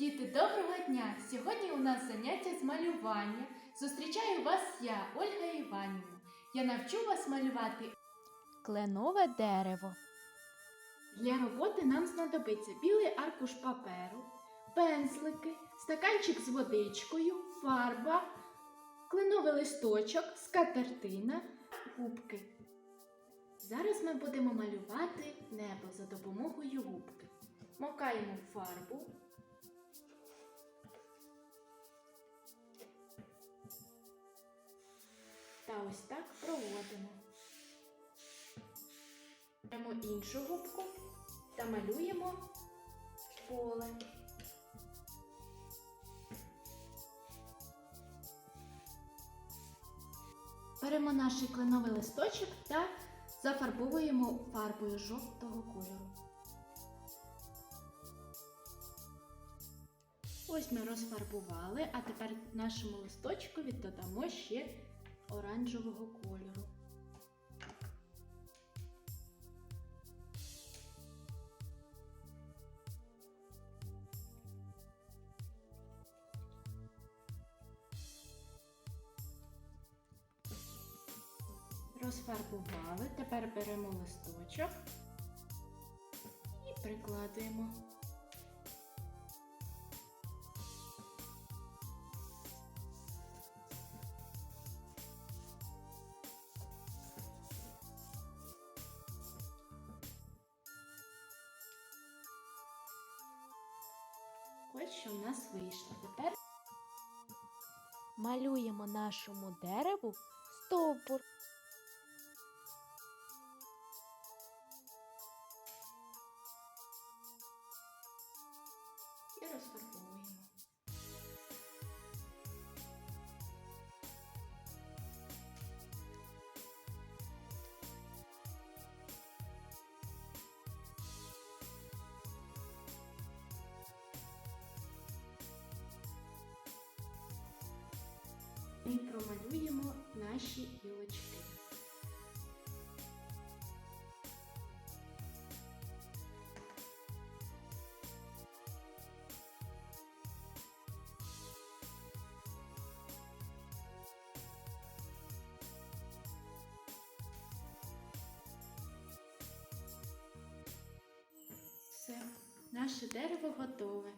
Діти, доброго дня! Сьогодні у нас заняття з малювання. Зустрічаю вас я, Ольга Іванівна. Я навчу вас малювати. Кленове дерево. Для роботи нам знадобиться білий аркуш паперу, пензлики, стаканчик з водичкою, фарба, кленовий листочок, скатертина, губки. Зараз ми будемо малювати небо за допомогою губки. Макаємо фарбу. Та ось так проводимо. Беремо іншу губку та малюємо поле. Беремо наш кленовий листочок та зафарбовуємо фарбою жовтого кольору. Ось ми розфарбували, а тепер нашому листочкові додамо ще оранжевого кольору. Розфарбували, тепер беремо листочок і прикладуємо. Ось що в нас вийшло. Тепер Малюємо нашому дереву стовбур. І промалюємо наші гілочки. Все, наше дерево готове.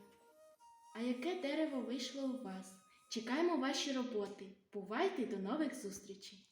А яке дерево вийшло у вас? Чекаємо ваші роботи. Бувайте до нових зустрічей!